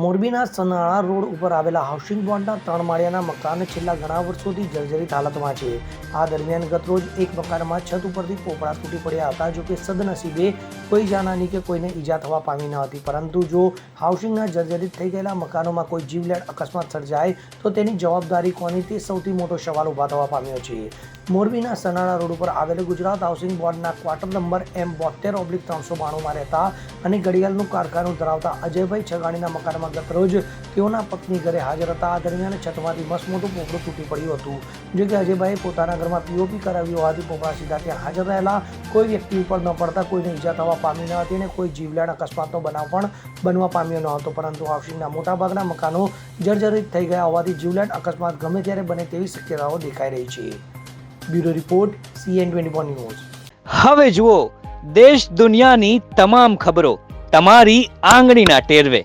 મોરબીના સનાળા રોડ ઉપર આવેલા હાઉસિંગ બોર્ડના ત્રણ માળિયાના મકાન છેલ્લા ઘણા વર્ષોથી જર્જરિત હાલતમાં છે. આ દરમિયાન ગતરોજ એક મકાનમાં છત ઉપરથી પોપડા તૂટી પડ્યા હતા, જો કે સદનસીબે કોઈ જાનહાની કે કોઈને ઈજા થવા પામી ન હતી. પરંતુ જો હાઉસિંગના જર્જરિત થઈ ગયેલા મકાનોમાં કોઈ જીવલેણ અકસ્માત સર્જાય, તો તેની જવાબદારી કોની તે સૌથી મોટો સવાલ ઊભા થવા પામ્યો છે. મોરબીના સનાળા રોડ ઉપર આવેલ ગુજરાત હાઉસિંગ બોર્ડના ક્વાર્ટર નંબર એમ બોતેર ઓબ્લિક ત્રણસો બાણુંમાં રહેતા અને ઘડિયાળનું કારખાનું ધરાવતા અજયભાઈ છગાણીના મકાનમાં ગતરોજ તેઓના પત્ની ઘરે હાજર હતા. આ દરમિયાન છતમાંથી મસમોટું પોપડું તૂટી પડ્યું હતું. જો કે અજયભાઈએ પોતાના ઘરમાં પીઓપી કરાવ્યું. હોવાથી પોપડા સીધા ત્યાં હાજર રહેલા. કોઈ વ્યક્તિ ઉપર ન પડતા, કોઈને ઈજા થવા પામી ન હતી અને કોઈ જીવલેણ અકસ્માતનો બનાવ પણ બનવા પામ્યો ન હતો. પરંતુ હાઉસિંગના મોટાભાગના મકાનો જર્જરિત થઈ ગયા હોવાથી જીવલેણ અકસ્માત ગમે ત્યારે બને તેવી શક્યતાઓ દેખાઈ રહી છે. Bureau report, CN twenty news. હવે જુઓ, દેશ દુનિયાની તમામ ખબરો તમારી આંગળીના ટેરવે.